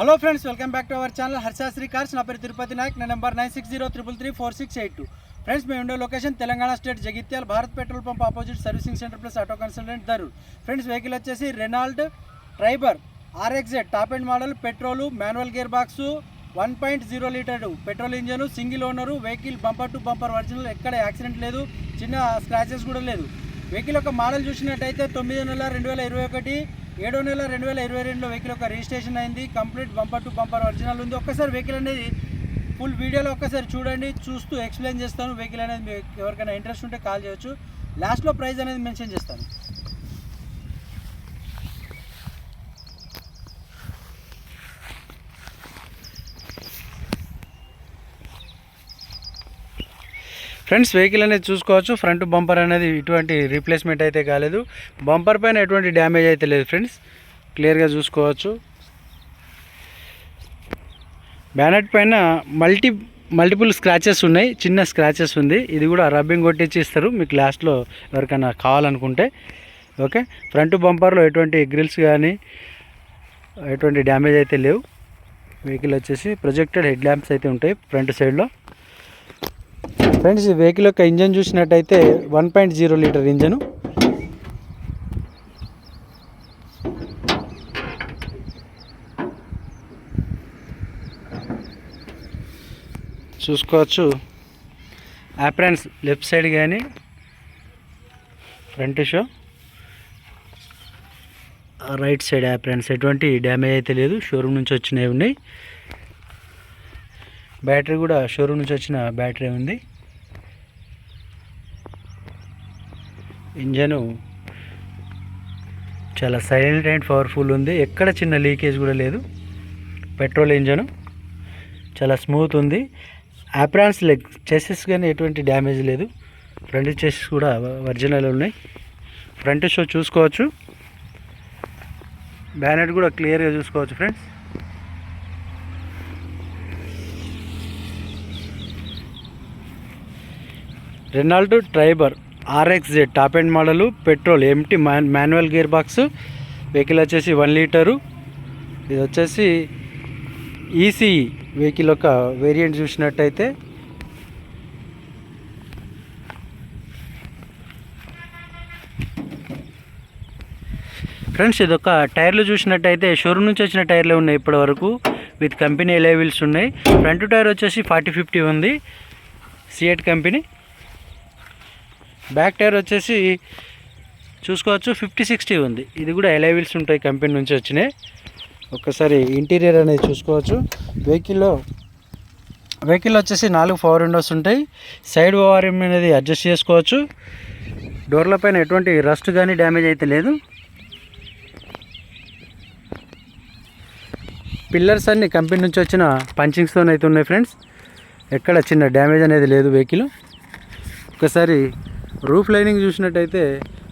Hello friends welcome back to our channel. Harshasri cars. నా పేరు తిరుపతి నాయక్. నా number nine six zero triple three four six eight two. Friends మేము ఉండే location Telangana state Jagtial Bharat petrol pump opposite servicing centre plus auto consultant Darur friends vehicle వచ్చేసి Renault Triber RXZ top end model. Petrol manual gear box one point zero litre petrol engine single owner vehicle bumper to bumper original. ఎక్కడ accident లేదు చిన్న scratches కూడా లేదు. Vehicle యొక్క model చూసినట్టయితే తొమ్మిది నెల రెండు వేల ఇరవై ఒకటి ఏడో నెల రెండు వేల ఇరవై రెండులో వెహికల్ యొక్క రిజిస్ట్రేషన్ అయింది. Complete bumper to bumper original ఉంది. ఒక్కసారి వెహికల్ అనేది ఫుల్ వీడియోలో ఒక్కసారి చూడండి చూస్తూ ఎక్స్ప్లెయిన్ చేస్తాను. వెహికల్ అనేది మీకు ఎవరికైనా ఇంట్రెస్ట్ ఉంటే కాల్ చేయొచ్చు. లాస్ట్లో ప్రైస్ అనేది మెన్షన్ చేస్తాను. ఫ్రెండ్స్ వెహికల్ అనేది చూసుకోవచ్చు. ఫ్రంట్ బంపర్ అనేది ఇటువంటి రీప్లేస్మెంట్ అయితే కాలేదు. బంపర్ పైన ఎటువంటి డ్యామేజ్ అయితే లేదు ఫ్రెండ్స్. క్లియర్గా చూసుకోవచ్చు. బ్యానెట్ పైన మల్టీ మల్టిపుల్ స్క్రాచెస్ ఉన్నాయి. చిన్న స్క్రాచెస్ ఉంది. ఇది కూడా రబ్బింగ్ కొట్టించి ఇస్తారు. మీకు లాస్ట్లో ఎవరికైనా కావాలనుకుంటే. ఓకే? ఫ్రంట్ బంపర్లో ఎటువంటి గ్రిల్స్ కానీ ఎటువంటి డ్యామేజ్ అయితే లేవు. వెహికల్ వచ్చేసి ప్రొజెక్టెడ్ హెడ్ ల్యాంప్స్ అయితే ఉంటాయి. ఫ్రంట్ సైడ్లో. ఫ్రెండ్స్ ఈ వెహికల్ యొక్క ఇంజన్ చూసినట్టయితే one point zero litre engine. చూసుకోవచ్చు. ఆప్రాన్స్ లెఫ్ట్ సైడ్ కానీ front so right side aprons ఎటువంటి డ్యామేజ్ అయితే లేదు. షోరూమ్ నుంచి వచ్చినవి ఉన్నాయి. బ్యాటరీ కూడా షోరూమ్ నుంచి వచ్చిన బ్యాటరీ ఉంది. ఇంజను చాలా సైలెంట్ అండ్ పవర్ఫుల్ ఉంది. ఎక్కడ చిన్న లీకేజ్ కూడా లేదు. పెట్రోల్ ఇంజను చాలా స్మూత్ ఉంది. ఆప్రాన్స్ లెగ్ చెసెస్ కానీ ఎటువంటి డ్యామేజ్ లేదు. ఫ్రంట్ చెసెస్ కూడా ఒరిజినల్ ఉన్నాయి. ఫ్రంట్ షో చూసుకోవచ్చు. బ్యానెట్ కూడా క్లియర్గా చూసుకోవచ్చు friends. Renault Triber RXZ top end model petrol MT man manual gear box vehicle వచ్చేసి వన్ లీటరు ఇది వచ్చేసి ఈసీఈ వెహికల్ ఒక వేరియంట్ చూసినట్టయితే. ఫ్రెండ్స్ ఇది ఒక టైర్లు చూసినట్టయితే షోరూమ్ నుంచి వచ్చిన టైర్లే ఉన్నాయి ఇప్పటి వరకు విత్ కంపెనీ ఎలైవిల్స్ ఉన్నాయి. ఫ్రంట్ టైర్ వచ్చేసి ఫార్టీ ఫిఫ్టీ ఉంది. సిఎట్ కంపెనీ బ్యాక్ టైర్ వచ్చేసి చూసుకోవచ్చు ఫిఫ్టీ సిక్స్టీ ఉంది. ఇది కూడా ఎలైవిల్స్ ఉంటాయి కంపెనీ నుంచి వచ్చినాయి. ఒక్కసారి ఇంటీరియర్ అనేది చూసుకోవచ్చు. వెహికల్లో వెహికల్ వచ్చేసి నాలుగు పవర్ విండోస్ ఉంటాయి. సైడ్ ఓఆర్ఎం అనేది అడ్జస్ట్ చేసుకోవచ్చు. డోర్ల పైన ఎటువంటి రస్ట్ కానీ డ్యామేజ్ అయితే లేదు. పిల్లర్స్ అన్ని కంపెనీ నుంచి వచ్చిన పంచింగ్స్తో అయితే ఉన్నాయి ఫ్రెండ్స్ ఎక్కడ చిన్న డ్యామేజ్ అనేది లేదు వెహికల్ ఒకసారి రూఫ్ లైనింగ్ చూసినట్టయితే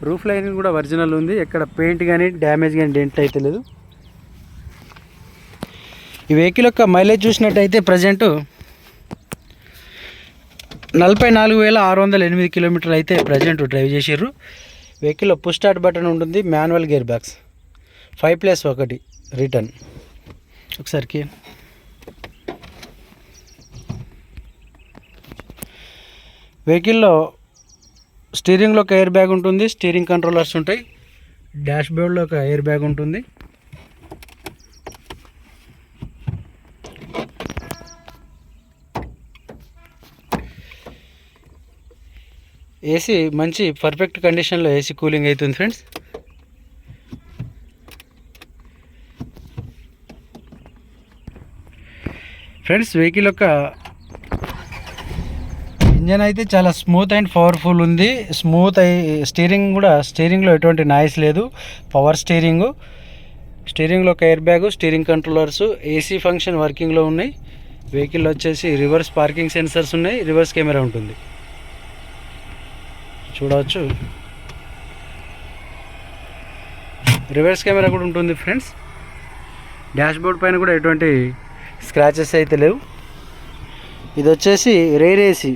రూఫ్ లైనింగ్ కూడా ఒరిజినల్ ఉంది. ఎక్కడ పెయింట్ కానీ డ్యామేజ్ కానీ డెంట్ అయితే లేదు. ఈ వెహికల్ యొక్క మైలేజ్ చూసినట్టయితే ప్రజెంట్ నలభై నాలుగు వేల ఆరు వందల ఎనిమిది కిలోమీటర్లు అయితే ప్రజెంట్ డ్రైవ్ చేసారు వెహికల్లో పుష్ స్టార్ట్ బటన్ ఉంటుంది manual gear box five plus ఒకటి రిటర్న్ ఒకసారికి వెహికల్లో స్టీరింగ్లో ఒక ఎయిర్ బ్యాగ్ ఉంటుంది స్టీరింగ్ కంట్రోలర్స్ ఉంటాయి. డాష్ బోర్డ్లో ఒక ఎయిర్ బ్యాగ్ ఉంటుంది. ఏసీ మంచి పర్ఫెక్ట్ కండిషన్లో ఏసీ కూలింగ్ అవుతుంది ఫ్రెండ్స్. ఫ్రెండ్స్ వెహికల్ యొక్క ఇంజన్ అయితే చాలా స్మూత్ అండ్ పవర్ఫుల్ ఉంది. స్మూత్ అయి స్టీరింగ్ కూడా స్టీరింగ్లో ఎటువంటి నాయిస్ లేదు. పవర్ స్టీరింగ్ స్టీరింగ్లో ఒక air bag steering controllers AC function వర్కింగ్లో ఉన్నాయి. వెహికల్ వచ్చేసి రివర్స్ పార్కింగ్ సెన్సర్స్ ఉన్నాయి. రివర్స్ కెమెరా ఉంటుంది. చూడవచ్చు. రివర్స్ కెమెరా కూడా ఉంటుంది ఫ్రెండ్స్. డాష్బోర్డ్ పైన కూడా ఎటువంటి స్క్రాచెస్ అయితే లేవు. ఇది వచ్చేసి రేర్ ఏసీ.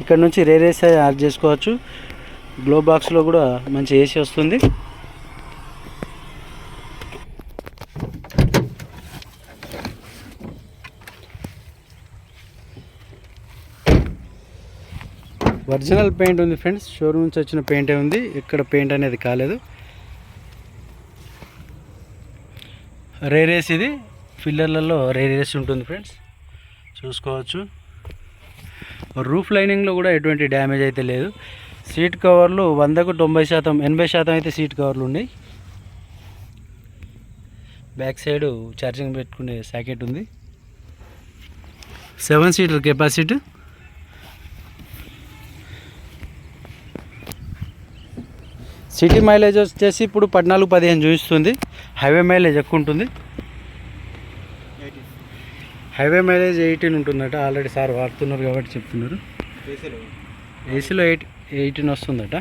ఇక్కడ నుంచి రేర్ ఏసీ యాడ్ చేసుకోవచ్చు. గ్లో బాక్స్లో కూడా మంచి ఏసీ వస్తుంది. ఒరిజినల్ పెయింట్ ఉంది ఫ్రెండ్స్. షోరూమ్ నుంచి వచ్చిన పెయింటే ఉంది. ఇక్కడ పెయింట్ అనేది కాలేదు. రేరేస్ ఇది. ఫిల్లర్లలో రేరేస్ ఉంటుంది ఫ్రెండ్స్. చూసుకోవచ్చు. రూఫ్ లైనింగ్లో కూడా ఎటువంటి డ్యామేజ్ అయితే లేదు. సీట్ కవర్లు వందకు తొంభై శాతం ఎనభై శాతం అయితే సీట్ కవర్లు ఉన్నాయి. బ్యాక్ సైడ్ ఛార్జింగ్ పెట్టుకునే సాకెట్ ఉంది. Seven seater capacity. City mileage వచ్చేసి ఇప్పుడు పద్నాలుగు పదిహేను చూపిస్తుంది. హైవే మైలేజ్ ఎక్కువ ఉంటుంది. హైవే మైలేజ్ ఎయిటీన్ ఉంటుందట. ఆల్రెడీ సార్ వాడుతున్నారు కాబట్టి చెప్తున్నారు. ఏసీలో? ఎయిట్ ఎయిటీన్ వస్తుందట.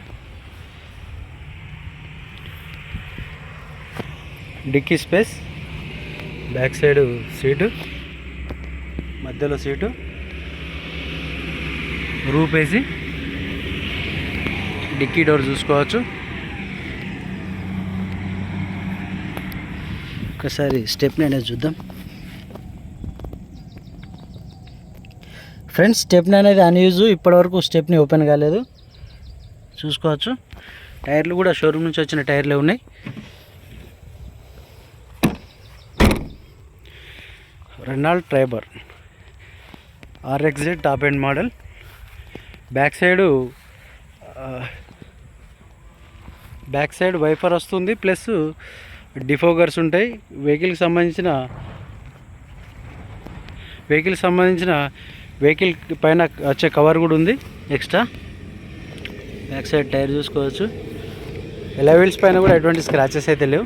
Dickey space back side seat మధ్యలో సీటు రూప్ వేసి డిక్కీ డోర్ చూసుకోవచ్చు. ఒకసారి స్టెప్ని అనేది చూద్దాం. ఫ్రెండ్స్ స్టెప్ని అనేది అన్యూజ్ ఇప్పటివరకు స్టెప్ని ఓపెన్ కాలేదు. చూసుకోవచ్చు. టైర్లు కూడా షోరూమ్ నుంచి వచ్చిన టైర్లే ఉన్నాయి. Renault Triber RXZ top end model back side back side wiper వస్తుంది ప్లస్ డిఫోగర్స్ ఉంటాయి. వెహికల్కి సంబంధించిన వెహికల్కి సంబంధించిన వెహికల్ పైన వచ్చే కవర్ కూడా ఉంది ఎక్స్ట్రా బ్యాక్ సైడ్ టైర్ చూసుకోవచ్చు. ఎలా వీల్స్ పైన కూడా ఎటువంటి స్క్రాచెస్ అయితే లేవు.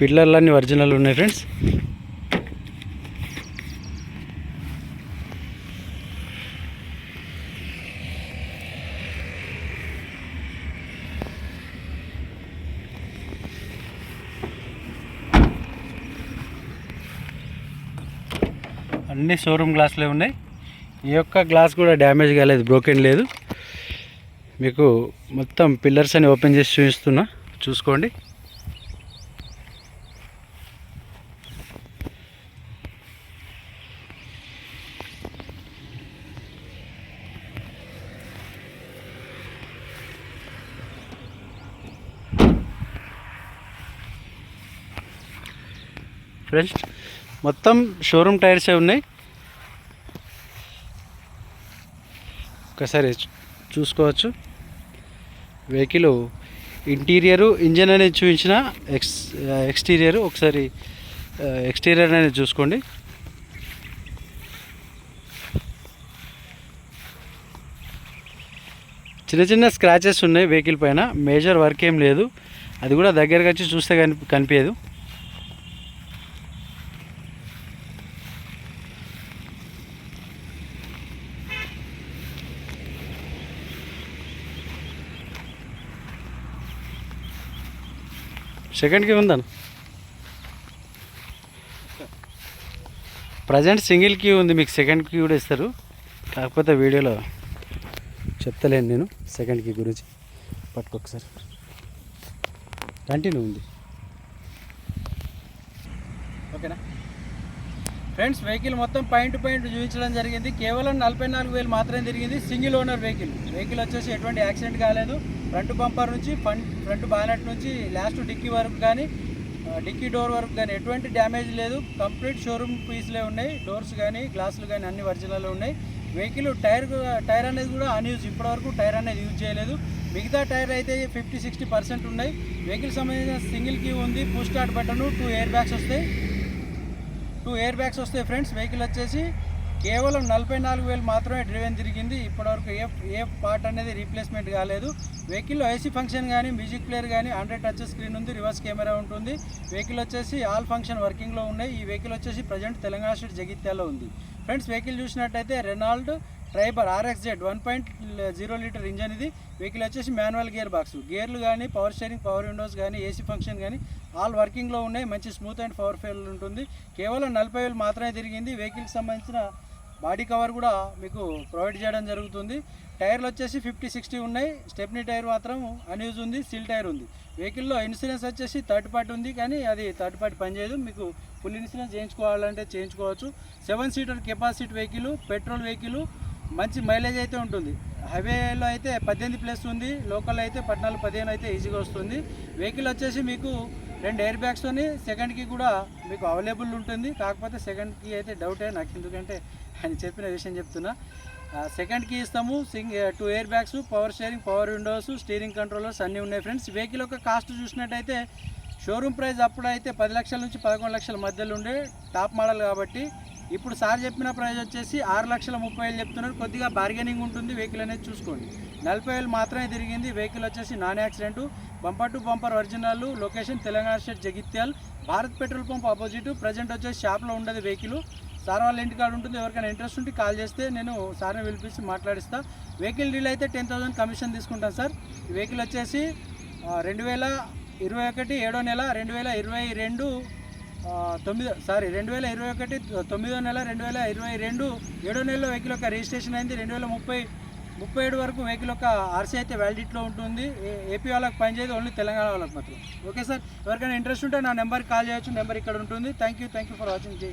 పిల్లర్లన్నీ ఒరిజినల్ ఉన్నాయి ఫ్రెండ్స్ అన్ని షోరూమ్ గ్లాసులే ఉన్నాయి. ఈ యొక్క గ్లాస్ కూడా డ్యామేజ్ కాలేదు బ్రోకెన్ లేదు. మీకు మొత్తం పిల్లర్స్ అని ఓపెన్ చేసి చూపిస్తున్నా. చూసుకోండి. ఫ్రెండ్స్ మొత్తం షోరూమ్ టైర్సే ఉన్నాయి. ఒకసారి చూసుకోవచ్చు. వెహికల్ ఇంటీరియరు ఇంజన్ అనేది చూపించిన ఎక్స్ ఎక్స్టీరియర్ ఒకసారి ఎక్స్టీరియర్ అనేది చూసుకోండి. చిన్న చిన్న స్క్రాచెస్ ఉన్నాయి వెహికల్ పైన. మేజర్ వర్క్ ఏం లేదు. అది కూడా దగ్గరకు వచ్చి చూస్తే కనిపి కనిపించదు సెకండ్కి ఉందా ప్రజెంట్ సింగిల్ క్యూ ఉంది మీకు సెకండ్ క్యూ కూడా ఇస్తారు. కాకపోతే వీడియోలో చెప్తలేను నేను సెకండ్ క్యూ గురించి పట్టుకొకసారి కంటిన్యూ ఉంది. ఓకేనా? ఫ్రెండ్స్ వెహికల్ మొత్తం పాయింట్ పాయింట్ చూపించడం జరిగింది. కేవలం నలభై నాలుగు వేలు మాత్రమే తిరిగింది. Single owner vehicle. వెహికల్ వచ్చేసి ఎటువంటి యాక్సిడెంట్ కాలేదు. ఫ్రంట్ బంపర్ నుంచి ఫ్రంట్ బానెట్ నుంచి లాస్ట్ డిక్కీ వరకు కానీ డిక్కీ డోర్ వరకు కానీ ఎటువంటి డ్యామేజ్ లేదు. కంప్లీట్ షోరూమ్ పీస్లే ఉన్నాయి. డోర్స్ కానీ గ్లాసులు కానీ అన్ని ఒరిజినల్ ఉన్నాయి. వెహికల్ టైర్ టైర్ అనేది కూడా అన్యూజ్ ఇప్పటివరకు టైర్ అనేది యూజ్ చేయలేదు. మిగతా టైర్ అయితే ఫిఫ్టీ సిక్స్టీ పర్సెంట్ ఉన్నాయి. వెహికల్ సంబంధించిన సింగిల్ కీ ఉంది. Push start button two air bags వస్తాయి. టూ ఎయిర్ బ్యాగ్స్ వస్తాయి ఫ్రెండ్స్. వెహికల్ వచ్చేసి కేవలం నలభై నాలుగు వేలు మాత్రమే డ్రివెన్ తిరిగింది. ఇప్పటివరకు ఏ ఏ పార్ట్ అనేది రీప్లేస్మెంట్ కాలేదు. వెహికల్లో ఏసీ ఫంక్షన్ కానీ మ్యూజిక్ ప్లేయర్ కానీ హండ్రెడ్ టచ్ స్క్రీన్ ఉంది రివర్స్ కెమెరా ఉంటుంది. వెహికల్ వచ్చేసి ఆల్ ఫంక్షన్ వర్కింగ్లో ఉన్నాయి. ఈ వెహికల్ వచ్చేసి ప్రజెంట్ తెలంగాణ స్టేట్ జగిత్యాలో ఉంది. ఫ్రెండ్స్ వెహికల్ చూసినట్టయితే Renault Triber RX Z one point zero litre engine ఇది. వెహికల్ వచ్చేసి మాన్యువల్ గేర్ బాక్స్ గేర్లు కానీ పవర్ స్టీరింగ్ పవర్ విండోస్ కానీ ఏసీ ఫంక్షన్ కానీ ఆల్ వర్కింగ్లో ఉన్నాయి. మంచి స్మూత్ అండ్ పవర్ ఫెయిల్ ఉంటుంది. కేవలం నలభై వేలు మాత్రమే తిరిగింది. వెహికల్కి సంబంధించిన బాడీ కవర్ కూడా మీకు ప్రొవైడ్ చేయడం జరుగుతుంది. టైర్లు వచ్చేసి ఫిఫ్టీ సిక్స్టీ ఉన్నాయి. స్టెప్నీ టైర్ మాత్రం అన్యూజ్ ఉంది సిల్ టైర్ ఉంది. వెహికల్లో ఇన్సూరెన్స్ వచ్చేసి థర్డ్ పార్టీ ఉంది కానీ అది థర్డ్ పార్టీ పనిచేయదు మీకు ఫుల్ ఇన్సూరెన్స్ చేయించుకోవాలంటే చేయించుకోవచ్చు. Seven seater capacity vehicle petrol vehicle మంచి మైలేజ్ అయితే ఉంటుంది. హైవేలో అయితే పద్దెనిమిది ప్లస్ ఉంది లోకల్ అయితే పద్నాలుగు పదిహేను అయితే ఈజీగా వస్తుంది. వెహికల్ వచ్చేసి మీకు రెండు ఎయిర్ బ్యాగ్స్తోని సెకండ్కి కూడా మీకు అవైలబుల్ ఉంటుంది. కాకపోతే సెకండ్కి అయితే డౌటే నాకు ఎందుకంటే ఆయన చెప్పిన విషయం చెప్తున్నా. సెకండ్కి ఇస్తాము. Singh two air bags power steering power windows steering controllers అన్నీ ఉన్నాయి ఫ్రెండ్స్ వెహికల్ యొక్క కాస్ట్ చూసినట్టయితే షోరూమ్ ప్రైస్ అప్పుడైతే పది లక్షల నుంచి పదకొండు లక్షల మధ్యలో ఉండే టాప్ మోడల్ కాబట్టి ఇప్పుడు సార్ చెప్పిన ప్రైస్ వచ్చేసి ఆరు లక్షల ముప్పై వేలు చెప్తున్నారు. కొద్దిగా బార్గెనింగ్ ఉంటుంది వెహికల్ అనేది చూసుకోండి. నలభై వేలు మాత్రమే తిరిగింది. వెహికల్ వచ్చేసి non accident bumper to bumper original location Telangana state Jagtial Bharat petrol pump opposite present వచ్చేసి షాప్లో ఉండదు వెహికల్ సార్ వాళ్ళ ఇంటికాడ ఉంటుంది ఎవరికైనా ఇంట్రెస్ట్ ఉంటే కాల్ చేస్తే నేను సార్ని పిలిపించి మాట్లాడిస్తా. వెహికల్ డీల్ అయితే టెన్ థౌసండ్ కమిషన్ తీసుకుంటాను సార్. వెహికల్ వచ్చేసి రెండు వేల ఇరవై ఒకటి ఏడో నెల రెండు వేల ఇరవై రెండు తొమ్మిదో సారీ రెండు వేల ఇరవై ఒకటి తొమ్మిదో నెల రెండు వేల ఇరవై రెండు ఏడో నెలలో వెహికల్ యొక్క రిజిస్ట్రేషన్ అయింది. రెండు వేల ముప్పై ముప్పై ఏడు వరకు వెహికల్ యొక్క ఆర్సీ అయితే వ్యాలిడిటీలో ఉంటుంది. ఏపీ వాళ్ళకి పనిచేయదు ఓన్లీ తెలంగాణ వాళ్ళకి మాత్రం. ఓకే సార్ ఎవరికైనా ఇంట్రెస్ట్ ఉంటే నా నెంబర్కి కాల్ చేయొచ్చు నెంబర్ ఇక్కడ ఉంటుంది. Thank you thank you for watching జై